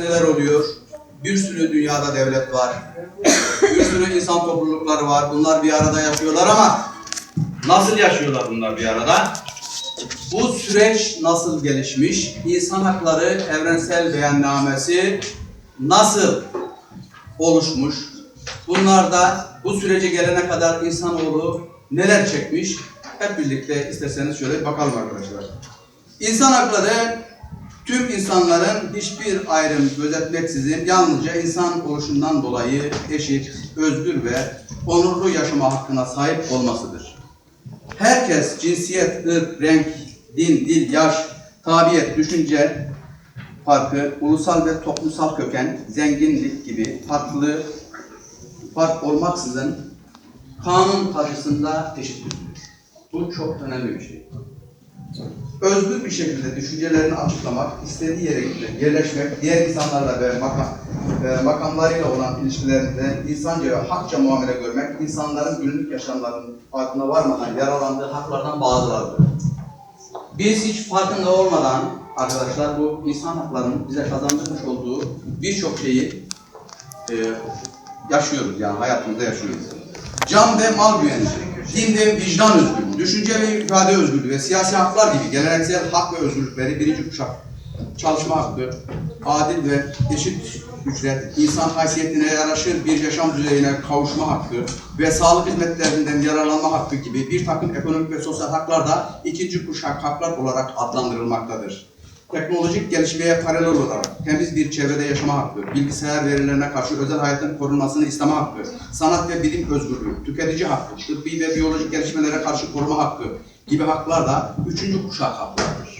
neler oluyor? Bir sürü dünyada devlet var. Bir sürü insan toplulukları var. Bunlar bir arada yaşıyorlar ama nasıl yaşıyorlar bunlar bir arada? Bu süreç nasıl gelişmiş? İnsan Hakları Evrensel Beyannamesi nasıl oluşmuş? Bunlarda bu sürece gelene kadar insanoğlu neler çekmiş? Hep birlikte isterseniz şöyle bakalım arkadaşlar. İnsan hakları tüm insanların hiçbir ayrım gözetmeksizin yalnızca insan oluşundan dolayı eşit, özgür ve onurlu yaşama hakkına sahip olmasıdır. Herkes cinsiyet, ırk, renk, din, dil, yaş, tabiyet, düşünce farkı, ulusal ve toplumsal köken, zenginlik gibi farklı fark olmaksızın kanun karşısında eşittir. Bu çok önemli bir şey. Özgür bir şekilde düşüncelerini açıklamak, istediği yere gitmek, yerleşmek, diğer insanlarla ve makam, e, makamlarıyla olan ilişkilerinde insanca ve hakça muamele görmek, insanların günlük yaşamlarının farkına varmadan yaralandığı haklardan bazılarıdır. Biz hiç farkında olmadan arkadaşlar bu insan haklarının bize kazandırmış olduğu birçok şeyi e, yaşıyoruz yani hayatımızda yaşıyoruz. Can ve mal güvenliği, din ve vicdan özgürlüğü, düşünce ve ifade özgürlüğü ve siyasi haklar gibi geleneksel hak ve özgürlükleri birinci kuşak çalışma hakkı, adil ve eşit ücret, insan haysiyetine yaraşır bir yaşam düzeyine kavuşma hakkı ve sağlık hizmetlerinden yararlanma hakkı gibi bir takım ekonomik ve sosyal haklar da ikinci kuşak haklar olarak adlandırılmaktadır. Teknolojik gelişmeye paralel olarak temiz bir çevrede yaşama hakkı, bilgisayar verilerine karşı özel hayatın korunmasını isteme hakkı, sanat ve bilim özgürlüğü, tüketici hakkı, tıbbi ve biyolojik gelişmelere karşı koruma hakkı gibi haklar da üçüncü kuşak haklardır.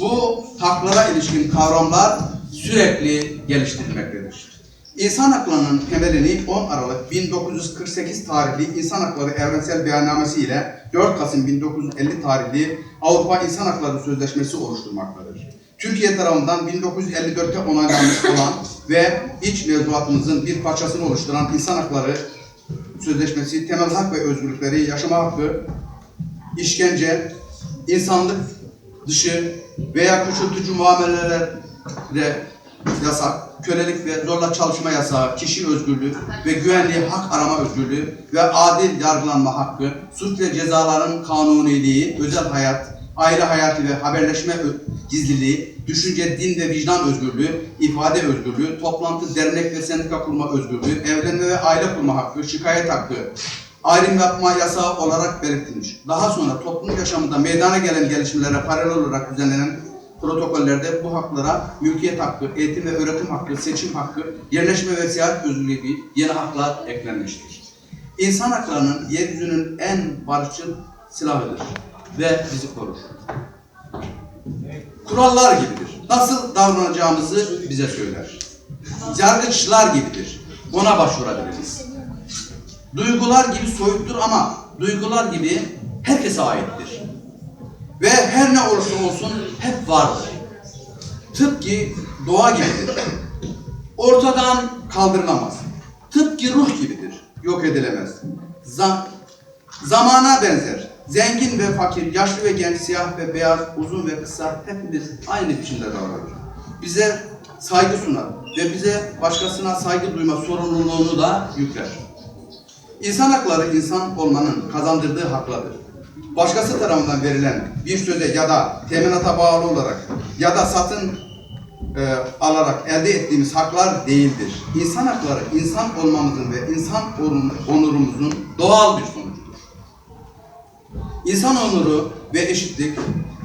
Bu haklara ilişkin kavramlar sürekli geliştirilmektedir. İnsan haklarının temelini 10 Aralık 1948 tarihli İnsan Hakları Evrensel Beyannamesi ile 4 Kasım 1950 tarihli Avrupa İnsan Hakları Sözleşmesi oluşturmaktadır. Türkiye tarafından 1954'te onaylanmış olan ve iç mevzuatımızın bir parçasını oluşturan İnsan Hakları Sözleşmesi temel hak ve özgürlükleri, yaşama hakkı, işkence, insanlık dışı veya küçültücü muamelelere yasak, kölelik ve zorla çalışma yasağı, kişi özgürlüğü ve güvenliği, hak arama özgürlüğü ve adil yargılanma hakkı, suç ve cezaların kanuniliği, özel hayat, aile hayatı ve haberleşme gizliliği, düşünce, din ve vicdan özgürlüğü, ifade özgürlüğü, toplantı, dernek ve sendika kurma özgürlüğü, evlenme ve aile kurma hakkı, şikayet hakkı, ayrım yapma yasağı olarak belirtilmiş. Daha sonra toplum yaşamında meydana gelen gelişmelere paralel olarak düzenlenen protokollerde bu haklara mülkiyet hakkı, eğitim ve öğretim hakkı, seçim hakkı, yerleşme ve seyahat özgürlüğü gibi yeni haklar eklenmiştir. İnsan haklarının yeryüzünün en barışçıl silahıdır ve bizi korur. Kurallar gibidir. Nasıl davranacağımızı bize söyler. Yargıçlar gibidir. Ona başvurabiliriz. Duygular gibi soyuttur ama duygular gibi herkese aittir. Ve her ne olursa olsun hep vardır. Tıpkı doğa gibidir. Ortadan kaldırılamaz. Tıpkı ruh gibidir. Yok edilemez. Zam zamana benzer. Zengin ve fakir, yaşlı ve genç, siyah ve beyaz, uzun ve kısa hepimiz aynı biçimde davranır. Bize saygı sunar ve bize başkasına saygı duyma sorumluluğunu da yükler. İnsan hakları insan olmanın kazandırdığı haklardır. Başkası tarafından verilen bir söze ya da teminata bağlı olarak ya da satın e, alarak elde ettiğimiz haklar değildir. İnsan hakları insan olmamızın ve insan onur- onurumuzun doğal bir sonucudur. İnsan onuru ve eşitlik,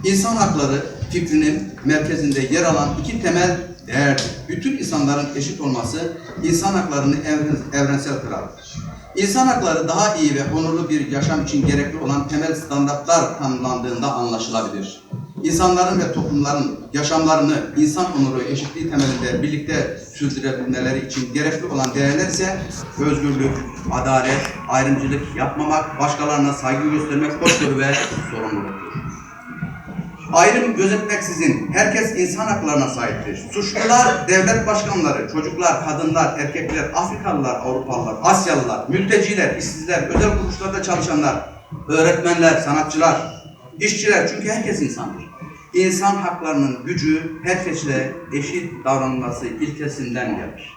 insan hakları fikrinin merkezinde yer alan iki temel değerdir. Bütün insanların eşit olması insan haklarını evren- evrensel kılar. İnsan hakları daha iyi ve onurlu bir yaşam için gerekli olan temel standartlar tanımlandığında anlaşılabilir. İnsanların ve toplumların yaşamlarını insan onuru eşitliği temelinde birlikte sürdürebilmeleri için gerekli olan değerler ise özgürlük, adalet, ayrımcılık yapmamak, başkalarına saygı göstermek, hoşgörü ve sorumluluktur. Ayrım gözetmeksizin herkes insan haklarına sahiptir. Suçlular, devlet başkanları, çocuklar, kadınlar, erkekler, Afrikalılar, Avrupalılar, Asyalılar, mülteciler, işsizler, özel kuruluşlarda çalışanlar, öğretmenler, sanatçılar, işçiler çünkü herkes insandır. insan haklarının gücü herkesle eşit davranılması ilkesinden gelir.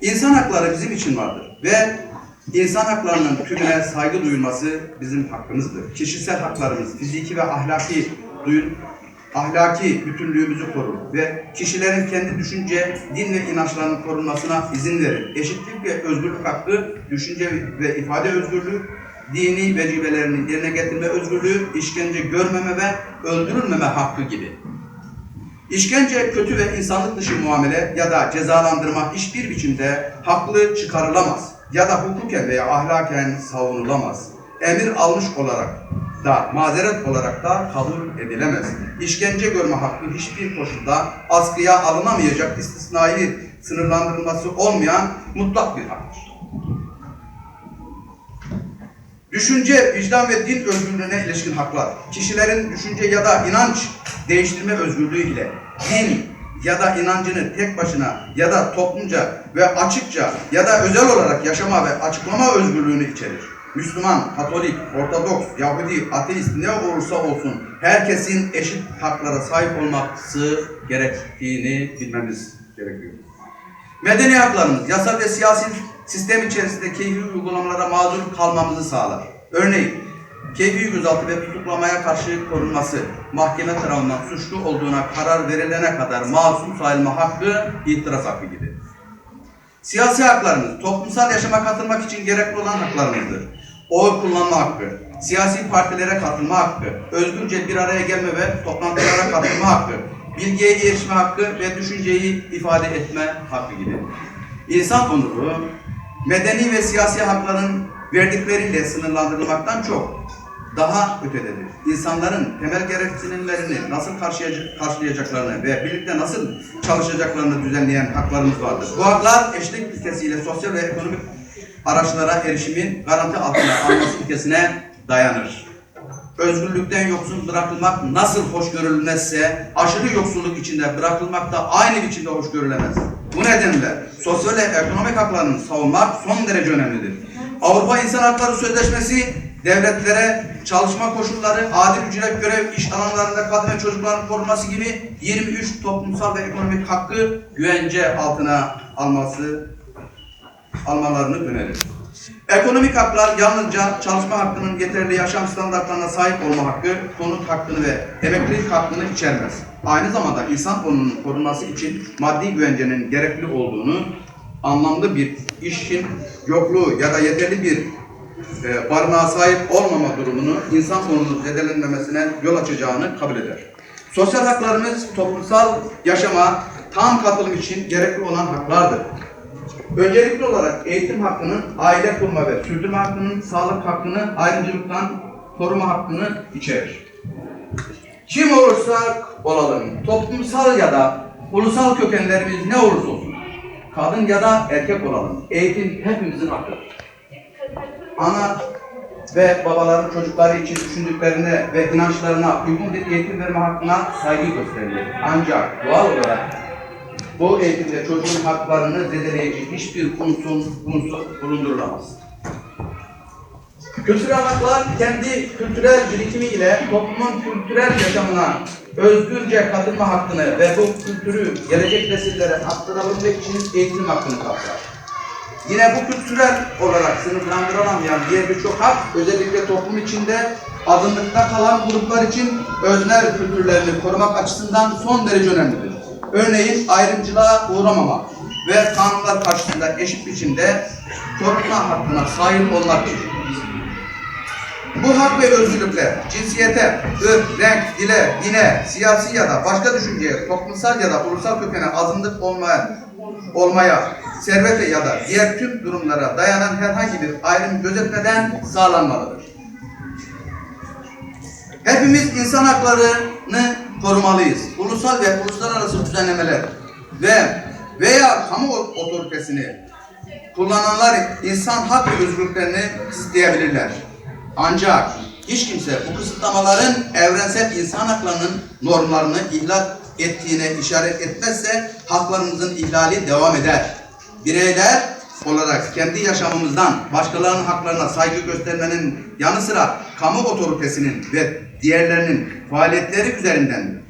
İnsan hakları bizim için vardır ve insan haklarının tümüne saygı duyulması bizim hakkımızdır. Kişisel haklarımız, fiziki ve ahlaki duyun, ahlaki bütünlüğümüzü korur ve kişilerin kendi düşünce, din ve inançlarının korunmasına izin verir. Eşitlik ve özgürlük hakkı, düşünce ve ifade özgürlüğü, dini vecibelerini yerine getirme özgürlüğü, işkence görmeme ve öldürülmeme hakkı gibi. İşkence, kötü ve insanlık dışı muamele ya da cezalandırma hiçbir biçimde haklı çıkarılamaz ya da hukuken veya ahlaken savunulamaz. Emir almış olarak da mazeret olarak da kabul edilemez. İşkence görme hakkı hiçbir koşulda askıya alınamayacak istisnai sınırlandırılması olmayan mutlak bir haktır. Düşünce, vicdan ve din özgürlüğüne ilişkin haklar, kişilerin düşünce ya da inanç değiştirme özgürlüğü ile din ya da inancını tek başına ya da toplumca ve açıkça ya da özel olarak yaşama ve açıklama özgürlüğünü içerir. Müslüman, Katolik, Ortodoks, Yahudi, ateist ne olursa olsun herkesin eşit haklara sahip olması gerektiğini bilmemiz gerekiyor. Medeni haklarımız yasal ve siyasi sistem içerisinde keyfi uygulamalara mazur kalmamızı sağlar. Örneğin, keyfi gözaltı ve tutuklamaya karşı korunması, mahkeme tarafından suçlu olduğuna karar verilene kadar masum sayılma hakkı, itiraz hakkı gibi. Siyasi haklarımız, toplumsal yaşama katılmak için gerekli olan haklarımızdır. Oy kullanma hakkı, siyasi partilere katılma hakkı, özgürce bir araya gelme ve toplantılara katılma hakkı, bilgiye erişme hakkı ve düşünceyi ifade etme hakkı gibi. İnsan onuru, medeni ve siyasi hakların verdikleriyle sınırlandırılmaktan çok daha ötededir. İnsanların temel gereksinimlerini nasıl karşılayacak- karşılayacaklarını ve birlikte nasıl çalışacaklarını düzenleyen haklarımız vardır. Bu haklar eşitlik ilkesiyle sosyal ve ekonomik araçlara erişimin garanti altına alması ilkesine dayanır. Özgürlükten yoksun bırakılmak nasıl hoş görülmezse aşırı yoksulluk içinde bırakılmak da aynı biçimde hoş görülemez. Bu nedenle sosyal ve ekonomik haklarını savunmak son derece önemlidir. Avrupa İnsan Hakları Sözleşmesi devletlere çalışma koşulları, adil ücret görev iş alanlarında kadın ve çocukların korunması gibi 23 toplumsal ve ekonomik hakkı güvence altına alması almalarını önerir. Ekonomik haklar yalnızca çalışma hakkının yeterli yaşam standartlarına sahip olma hakkı, konut hakkını ve emeklilik hakkını içermez. Aynı zamanda insan konunun korunması için maddi güvencenin gerekli olduğunu, anlamlı bir işin yokluğu ya da yeterli bir e, barınağa sahip olmama durumunu insan konunun zedelenmemesine yol açacağını kabul eder. Sosyal haklarımız toplumsal yaşama tam katılım için gerekli olan haklardır. Öncelikli olarak eğitim hakkının, aile kurma ve sürdürme hakkının, sağlık hakkını, ayrımcılıktan koruma hakkını içerir. Kim olursak olalım, toplumsal ya da ulusal kökenlerimiz ne olursa olsun, kadın ya da erkek olalım, eğitim hepimizin hakkıdır. Ana ve babaların çocukları için düşündüklerine ve inançlarına uygun bir eğitim verme hakkına saygı gösterilir. Ancak doğal olarak bu eğitimde çocuğun haklarını zedeleyici hiçbir unsur, unsur bulundurulamaz. Kültürel haklar kendi kültürel birikimi ile toplumun kültürel yaşamına özgürce katılma hakkını ve bu kültürü gelecek nesillere aktarabilmek için eğitim hakkını kapsar. Yine bu kültürel olarak sınıflandırılamayan diğer birçok hak özellikle toplum içinde azınlıkta kalan gruplar için öznel kültürlerini korumak açısından son derece önemlidir. Örneğin ayrımcılığa uğramamak ve kanunlar karşısında eşit biçimde korunma hakkına sahip olmak için. Bu hak ve özgürlükler cinsiyete, ırk, renk, dile, dine, siyasi ya da başka düşünceye, toplumsal ya da ulusal kökene azınlık olmaya, olmaya, servete ya da diğer tüm durumlara dayanan herhangi bir ayrım gözetmeden sağlanmalıdır. Hepimiz insan haklarını korumalıyız. Ulusal ve uluslararası düzenlemeler ve veya kamu otoritesini kullananlar insan hak ve özgürlüklerini kısıtlayabilirler. Ancak hiç kimse bu kısıtlamaların evrensel insan haklarının normlarını ihlal ettiğine işaret etmezse haklarımızın ihlali devam eder. Bireyler olarak kendi yaşamımızdan başkalarının haklarına saygı göstermenin yanı sıra kamu otoritesinin ve diğerlerinin faaliyetleri üzerinden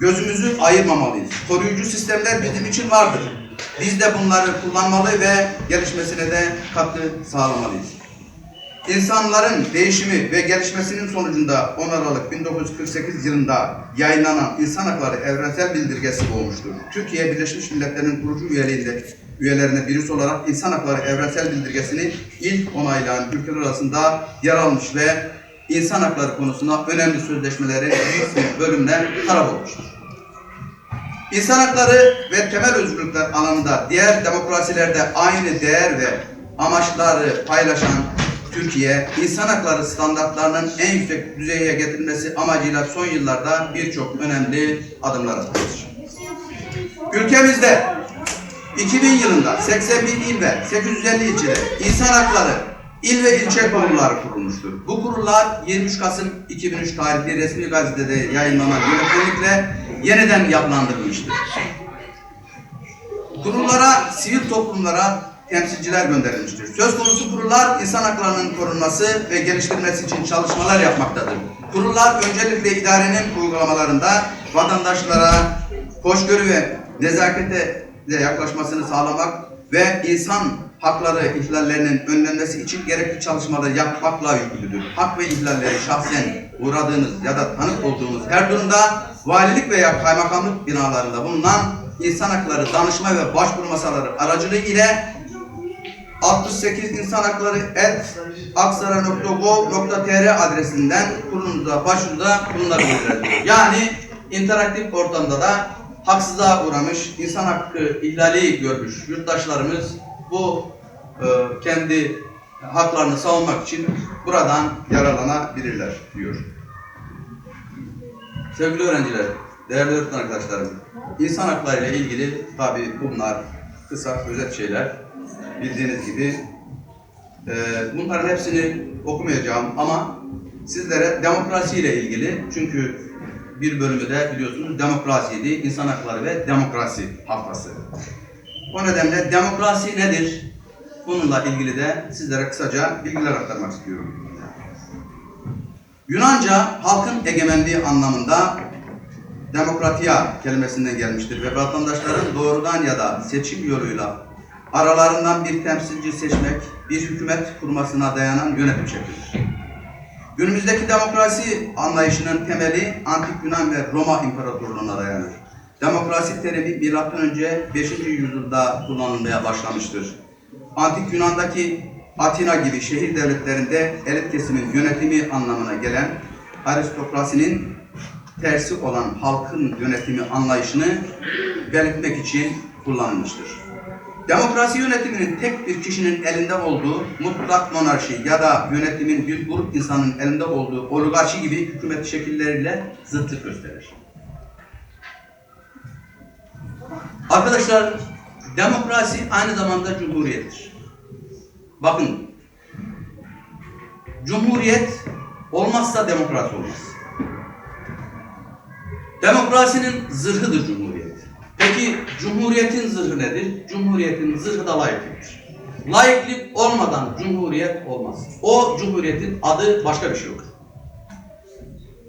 gözümüzü ayırmamalıyız. Koruyucu sistemler bizim için vardır. Biz de bunları kullanmalı ve gelişmesine de katkı sağlamalıyız. İnsanların değişimi ve gelişmesinin sonucunda 10 Aralık 1948 yılında yayınlanan İnsan Hakları Evrensel Bildirgesi olmuştur. Türkiye Birleşmiş Milletler'in kurucu üyeliğinde üyelerine birisi olarak İnsan Hakları Evrensel Bildirgesi'ni ilk onaylayan ülkeler arasında yer almış ve insan hakları konusunda önemli bir bölümüne taraf olmuştur. İnsan hakları ve temel özgürlükler alanında diğer demokrasilerde aynı değer ve amaçları paylaşan Türkiye, insan hakları standartlarının en yüksek düzeye getirilmesi amacıyla son yıllarda birçok önemli adımlar atmıştır. Ülkemizde 2000 yılında 81 il ve 850 ilçede insan hakları il ve ilçe kurulları kurulmuştur. Bu kurullar 23 Kasım 2003 tarihli resmi gazetede yayınlanan yönetmelikle yeniden yapılandırılmıştır. Kurullara, sivil toplumlara temsilciler gönderilmiştir. Söz konusu kurullar insan haklarının korunması ve geliştirilmesi için çalışmalar yapmaktadır. Kurullar öncelikle idarenin uygulamalarında vatandaşlara hoşgörü ve nezakete yaklaşmasını sağlamak ve insan hakları ihlallerinin önlenmesi için gerekli çalışmaları yapmakla yükümlüdür. Hak ve ihlalleri şahsen uğradığınız ya da tanık olduğunuz her durumda valilik veya kaymakamlık binalarında bulunan insan hakları danışma ve başvuru masaları aracılığı ile 68 insan hakları et aksara.gov.tr adresinden kurulumuza başvuruda bulunabilirsiniz. Yani interaktif ortamda da haksızlığa uğramış, insan hakkı ihlali görmüş yurttaşlarımız bu e, kendi haklarını savunmak için buradan yararlanabilirler diyor. Sevgili öğrenciler, değerli öğretmen arkadaşlarım, insan hakları ile ilgili tabi bunlar kısa, özet şeyler. Bildiğiniz gibi e, bunların hepsini okumayacağım ama sizlere demokrasi ile ilgili çünkü bir bölümü de biliyorsunuz demokrasiydi, insan hakları ve demokrasi haftası. O nedenle demokrasi nedir? Bununla ilgili de sizlere kısaca bilgiler aktarmak istiyorum. Yunanca halkın egemenliği anlamında demokratia kelimesinden gelmiştir ve vatandaşların doğrudan ya da seçim yoluyla aralarından bir temsilci seçmek, bir hükümet kurmasına dayanan yönetim şeklidir. Günümüzdeki demokrasi anlayışının temeli Antik Yunan ve Roma İmparatorluğu'na dayanır. Demokrasi terimi milattan önce 5. yüzyılda kullanılmaya başlamıştır. Antik Yunan'daki Atina gibi şehir devletlerinde elit kesimin yönetimi anlamına gelen aristokrasinin tersi olan halkın yönetimi anlayışını belirtmek için kullanılmıştır. Demokrasi yönetiminin tek bir kişinin elinde olduğu mutlak monarşi ya da yönetimin bir grup insanın elinde olduğu oligarşi gibi hükümet şekilleriyle zıtlık gösterir. Arkadaşlar, demokrasi aynı zamanda cumhuriyettir. Bakın, cumhuriyet olmazsa demokrasi olmaz. Demokrasinin zırhıdır cumhuriyet. Peki cumhuriyetin zırhı nedir? Cumhuriyetin zırhı da laikliktir. Laiklik olmadan cumhuriyet olmaz. O cumhuriyetin adı başka bir şey olur.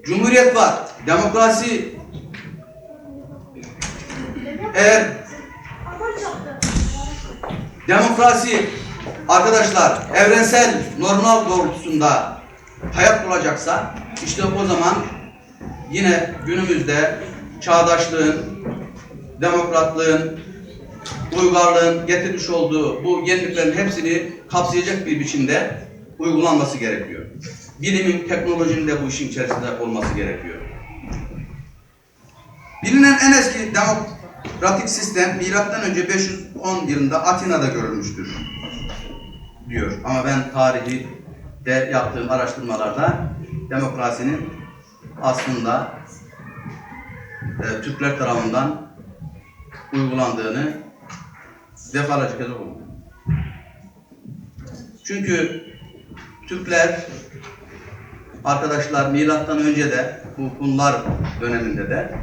Cumhuriyet var, demokrasi eğer demokrasi arkadaşlar evrensel normal doğrultusunda hayat bulacaksa işte o zaman yine günümüzde çağdaşlığın, demokratlığın, uygarlığın getirmiş olduğu bu yeniliklerin hepsini kapsayacak bir biçimde uygulanması gerekiyor. Bilimin, teknolojinin de bu işin içerisinde olması gerekiyor. Bilinen en eski demokratik sistem önce 510 yılında Atina'da görülmüştür diyor. Ama ben tarihi de yaptığım araştırmalarda demokrasinin aslında e, Türkler tarafından uygulandığını defalarca kez okudum. Çünkü Türkler arkadaşlar milattan önce de bu Hunlar döneminde de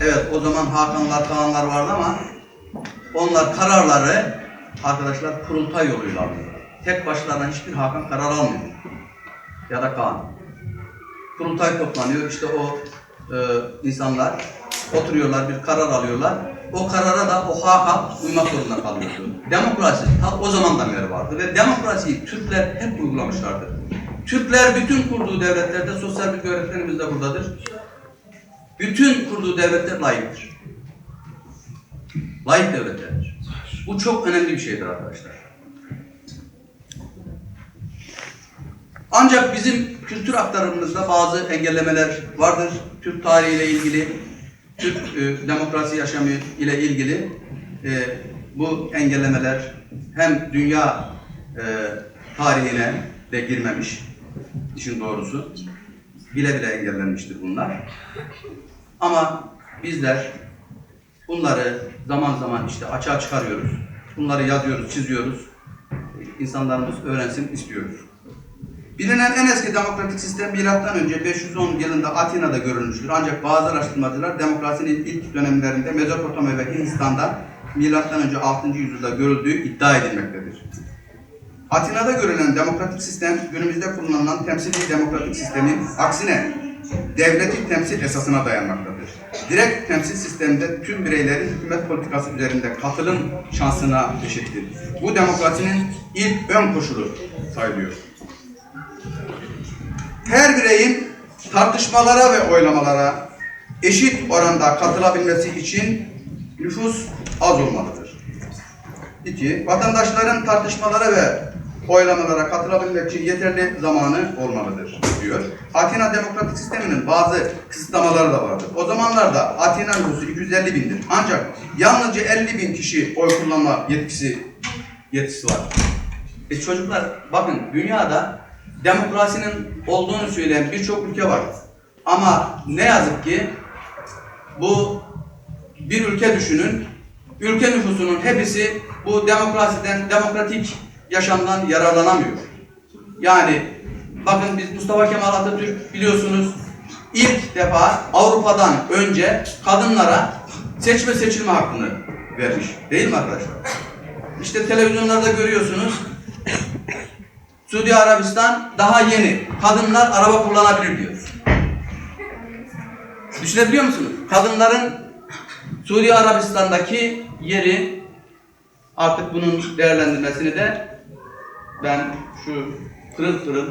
evet o zaman Hakanlar, Kağanlar vardı ama onlar kararları arkadaşlar kurultay yoluyla alıyor. Tek başlarına hiçbir hakan karar almıyor. Ya da Kaan. Kurultay toplanıyor. İşte o e, insanlar oturuyorlar, bir karar alıyorlar. O karara da o hakan uymak zorunda kalıyordu. Demokrasi ta o zamandan beri vardı ve demokrasiyi Türkler hep uygulamışlardır. Türkler bütün kurduğu devletlerde, sosyal bilgi öğretmenimiz de buradadır. Bütün kurduğu devletler layıktır. Layık devletlerdir. Bu çok önemli bir şeydir arkadaşlar. Ancak bizim kültür aktarımımızda bazı engellemeler vardır. Türk tarihiyle ilgili, Türk e, demokrasi yaşamı ile ilgili e, bu engellemeler hem dünya e, tarihine de girmemiş, işin doğrusu. Bile bile engellenmiştir bunlar. Ama bizler bunları zaman zaman işte açığa çıkarıyoruz. Bunları yazıyoruz, çiziyoruz. İnsanlarımız öğrensin istiyoruz. Bilinen en eski demokratik sistem milattan önce 510 yılında Atina'da görülmüştür. Ancak bazı araştırmacılar demokrasinin ilk dönemlerinde Mezopotamya ve Hindistan'da milattan önce 6. yüzyılda görüldüğü iddia edilmektedir. Atina'da görülen demokratik sistem günümüzde kullanılan temsili demokratik sistemin aksine devleti temsil esasına dayanmaktadır. Direkt temsil sisteminde tüm bireylerin hükümet politikası üzerinde katılım şansına eşittir. Bu demokrasinin ilk ön koşulu sayılıyor her bireyin tartışmalara ve oylamalara eşit oranda katılabilmesi için nüfus az olmalıdır. 2. Vatandaşların tartışmalara ve oylamalara katılabilmek için yeterli zamanı olmalıdır diyor. Atina demokratik sisteminin bazı kısıtlamaları da vardır. O zamanlarda Atina nüfusu 250 bindir. Ancak yalnızca 50 bin kişi oy kullanma yetkisi yetkisi var. E çocuklar bakın dünyada demokrasinin olduğunu söyleyen birçok ülke var. Ama ne yazık ki bu bir ülke düşünün. Ülke nüfusunun hepsi bu demokrasiden, demokratik yaşamdan yararlanamıyor. Yani bakın biz Mustafa Kemal Atatürk biliyorsunuz ilk defa Avrupa'dan önce kadınlara seçme seçilme hakkını vermiş. Değil mi arkadaşlar? İşte televizyonlarda görüyorsunuz Suudi Arabistan daha yeni. Kadınlar araba kullanabilir diyor. Düşünebiliyor musunuz? Kadınların Suudi Arabistan'daki yeri artık bunun değerlendirmesini de ben şu pırıl pırıl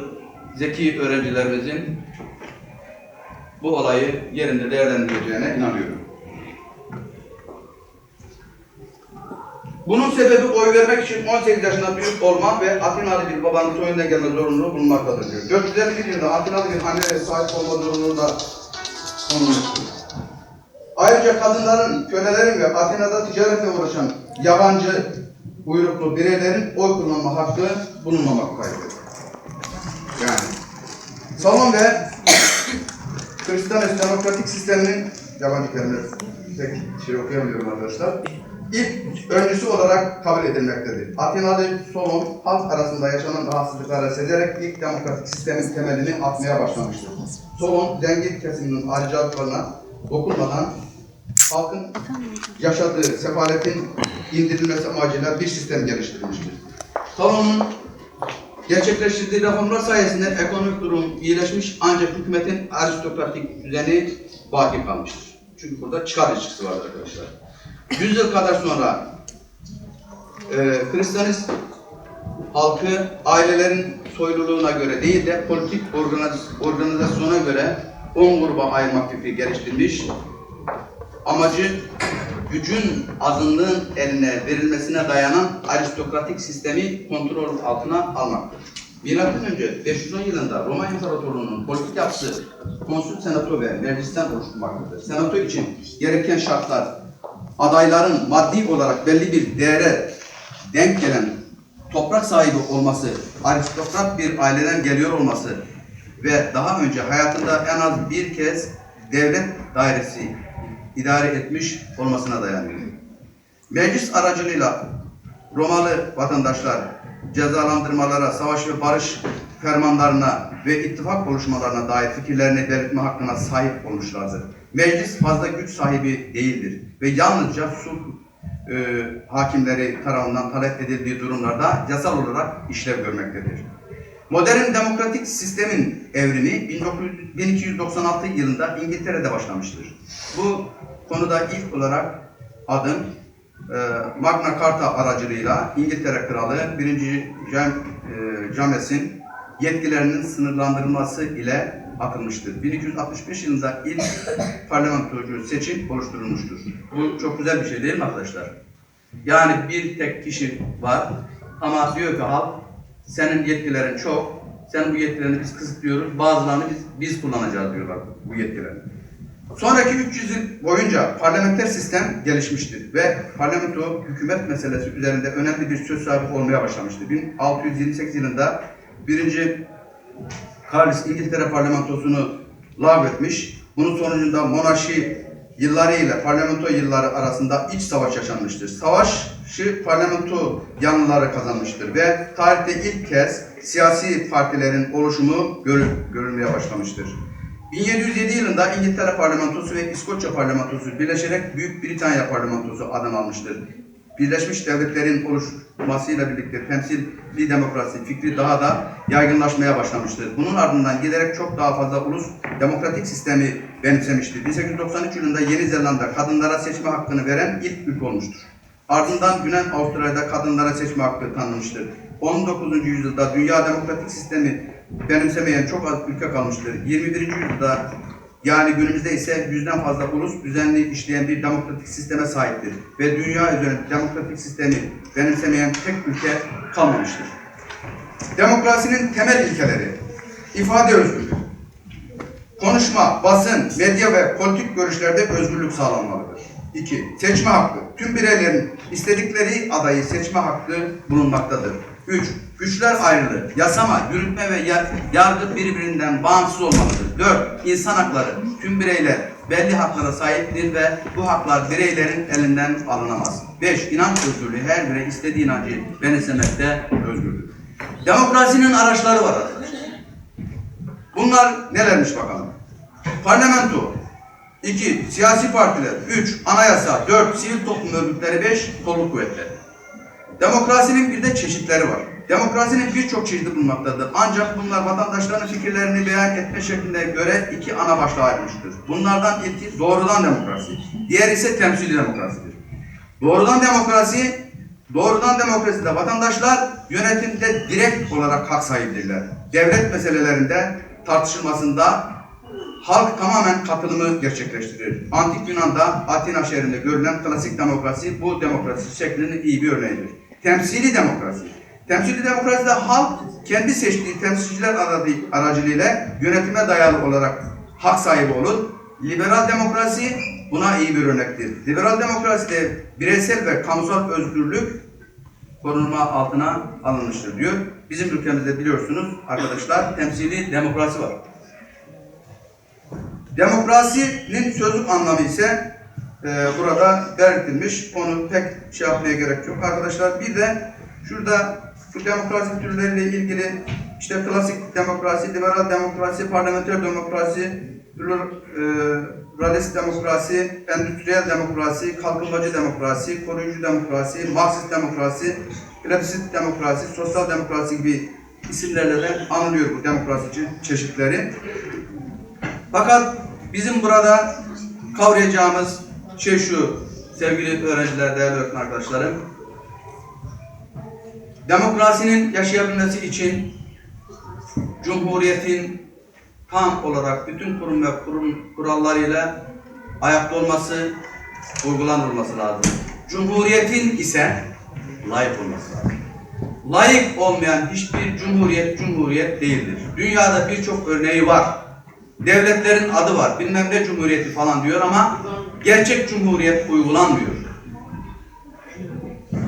zeki öğrencilerimizin bu olayı yerinde değerlendireceğine inanıyorum. Bunun sebebi oy vermek için 18 yaşında büyük olma ve Atinalı bir babanın soyundan gelme zorunluluğu bulunmaktadır diyor. 451 yılında Atinalı bir anneye sahip olma zorunluluğu da konulmuştur. Ayrıca kadınların, kölelerin ve Atina'da ticaretle uğraşan yabancı uyruklu bireylerin oy kullanma hakkı bulunmamaktadır. Yani Salon ve Hristiyan demokratik sisteminin yabancı kelimeler pek şey okuyamıyorum arkadaşlar. İlk öncüsü olarak kabul edilmektedir. Atinalı Solon halk arasında yaşanan rahatsızlıkları sezerek ilk demokratik sistemin temelini atmaya başlamıştır. Solon zengin kesiminin ayrıcalıklarına dokunmadan halkın yaşadığı sefaletin indirilmesi amacıyla bir sistem geliştirmiştir. Solon'un gerçekleştirdiği reformlar sayesinde ekonomik durum iyileşmiş ancak hükümetin aristokratik düzeni baki kalmıştır. Çünkü burada çıkar ilişkisi vardır arkadaşlar. 100 yıl kadar sonra e, Hristiyanist halkı ailelerin soyluluğuna göre değil de politik organiz- organizasyona göre 10 gruba ayırmak fikri geliştirmiş. Amacı gücün azınlığın eline verilmesine dayanan aristokratik sistemi kontrol altına almaktır. Milattan önce 510 yılında Roma İmparatorluğu'nun politik yapısı konsül senato ve meclisten oluşturmaktadır. Senato için gereken şartlar adayların maddi olarak belli bir değere denk gelen toprak sahibi olması, aristokrat bir aileden geliyor olması ve daha önce hayatında en az bir kez devlet dairesi idare etmiş olmasına dayanıyor. Meclis aracılığıyla Romalı vatandaşlar cezalandırmalara, savaş ve barış fermanlarına ve ittifak oluşmalarına dair fikirlerini belirtme hakkına sahip olmuşlardır. Meclis fazla güç sahibi değildir ve yalnızca sulh e, hakimleri tarafından talep edildiği durumlarda yasal olarak işlev görmektedir. Modern demokratik sistemin evrimi 1900 1296 yılında İngiltere'de başlamıştır. Bu konuda ilk olarak adım e, Magna Carta aracılığıyla İngiltere Kralı 1. Cam, e, James'in yetkilerinin sınırlandırılması ile atılmıştır. 1265 yılında ilk parlamentocu seçim oluşturulmuştur. Bu çok güzel bir şey değil mi arkadaşlar? Yani bir tek kişi var ama diyor ki halk senin yetkilerin çok, sen bu yetkilerini biz kısıtlıyoruz, bazılarını biz, biz kullanacağız diyorlar bu yetkileri. Sonraki 300 yıl boyunca parlamenter sistem gelişmiştir ve parlamento hükümet meselesi üzerinde önemli bir söz sahibi olmaya başlamıştır. 1628 yılında 1. Carlos İngiltere parlamentosunu lağvetmiş. Bunun sonucunda monarşi yılları ile parlamento yılları arasında iç savaş yaşanmıştır. Savaşı parlamento yanlıları kazanmıştır ve tarihte ilk kez siyasi partilerin oluşumu görül görülmeye başlamıştır. 1707 yılında İngiltere parlamentosu ve İskoçya parlamentosu birleşerek Büyük Britanya parlamentosu adını almıştır. Birleşmiş Devletler'in oluşmasıyla birlikte temsili demokrasi fikri daha da yaygınlaşmaya başlamıştır. Bunun ardından giderek çok daha fazla ulus demokratik sistemi benimsemiştir. 1893 yılında Yeni Zelanda kadınlara seçme hakkını veren ilk ülke olmuştur. Ardından Güney Avustralya'da kadınlara seçme hakkı tanınmıştır. 19. yüzyılda dünya demokratik sistemi benimsemeyen çok az ülke kalmıştır. 21. yüzyılda yani günümüzde ise yüzden fazla ulus düzenli işleyen bir demokratik sisteme sahiptir. Ve dünya üzerinde demokratik sistemi benimsemeyen tek ülke kalmamıştır. Demokrasinin temel ilkeleri, ifade özgürlüğü, konuşma, basın, medya ve politik görüşlerde özgürlük sağlanmalıdır. 2. Seçme hakkı. Tüm bireylerin istedikleri adayı seçme hakkı bulunmaktadır. 3. Güçler ayrılığı. Yasama, yürütme ve ya- yargı birbirinden bağımsız olmalıdır. 4. İnsan hakları. Tüm bireyler belli haklara sahiptir ve bu haklar bireylerin elinden alınamaz. 5. İnanç özgürlüğü. Her birey istediği inancı benimsemekte özgürdür. Demokrasinin araçları var. Bunlar nelermiş bakalım? Parlamento. 2. Siyasi partiler. 3. Anayasa. 4. Sivil toplum örgütleri. 5. Kolluk kuvvetleri. Demokrasinin bir de çeşitleri var. Demokrasinin birçok çeşidi bulunmaktadır. Ancak bunlar vatandaşların fikirlerini beyan etme şekline göre iki ana başlığa ayrılmıştır. Bunlardan ilki doğrudan demokrasi. Diğer ise temsili demokrasidir. Doğrudan demokrasi, doğrudan demokraside vatandaşlar yönetimde direkt olarak hak sahibidirler. Devlet meselelerinde tartışılmasında halk tamamen katılımı gerçekleştirir. Antik Yunan'da Atina şehrinde görülen klasik demokrasi bu demokrasi şeklinin iyi bir örneğidir. Temsili demokrasi. Temsili demokraside halk kendi seçtiği temsilciler aracılığıyla yönetime dayalı olarak hak sahibi olur. Liberal demokrasi buna iyi bir örnektir. Liberal demokraside bireysel ve kamusal özgürlük korunma altına alınmıştır diyor. Bizim ülkemizde biliyorsunuz arkadaşlar temsili demokrasi var. Demokrasinin sözlük anlamı ise e, burada belirtilmiş. Onu pek şey yapmaya gerek yok. Arkadaşlar bir de şurada şu demokrasi türleriyle ilgili işte klasik demokrasi, liberal demokrasi, parlamenter demokrasi, pluralist demokrasi, endüstriyel demokrasi, kalkınmacı demokrasi, koruyucu demokrasi, Marksist demokrasi, plebissit demokrasi, sosyal demokrasi gibi isimlerle de anılıyor bu demokrasi çe- çeşitleri. Fakat bizim burada kavrayacağımız şey şu sevgili öğrenciler, değerli öğretmen arkadaşlarım. Demokrasinin yaşayabilmesi için Cumhuriyetin tam olarak bütün kurum ve kurum kurallarıyla ayakta olması, uygulanılması lazım. Cumhuriyetin ise layık olması lazım. Layık olmayan hiçbir cumhuriyet cumhuriyet değildir. Dünyada birçok örneği var. Devletlerin adı var. Bilmem ne cumhuriyeti falan diyor ama gerçek cumhuriyet uygulanmıyor.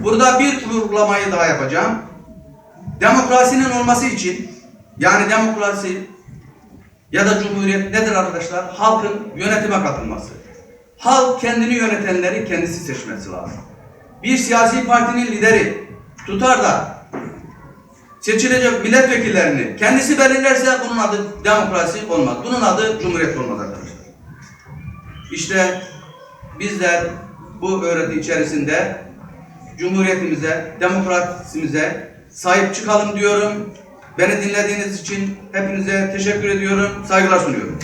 Burada bir vurgulamayı daha yapacağım. Demokrasinin olması için yani demokrasi ya da cumhuriyet nedir arkadaşlar? Halkın yönetime katılması. Halk kendini yönetenleri kendisi seçmesi lazım. Bir siyasi partinin lideri tutar da seçilecek milletvekillerini kendisi belirlerse bunun adı demokrasi olmaz. Bunun adı cumhuriyet olmaz arkadaşlar. İşte bizler bu öğreti içerisinde Cumhuriyetimize, demokrasimize sahip çıkalım diyorum. Beni dinlediğiniz için hepinize teşekkür ediyorum. Saygılar sunuyorum.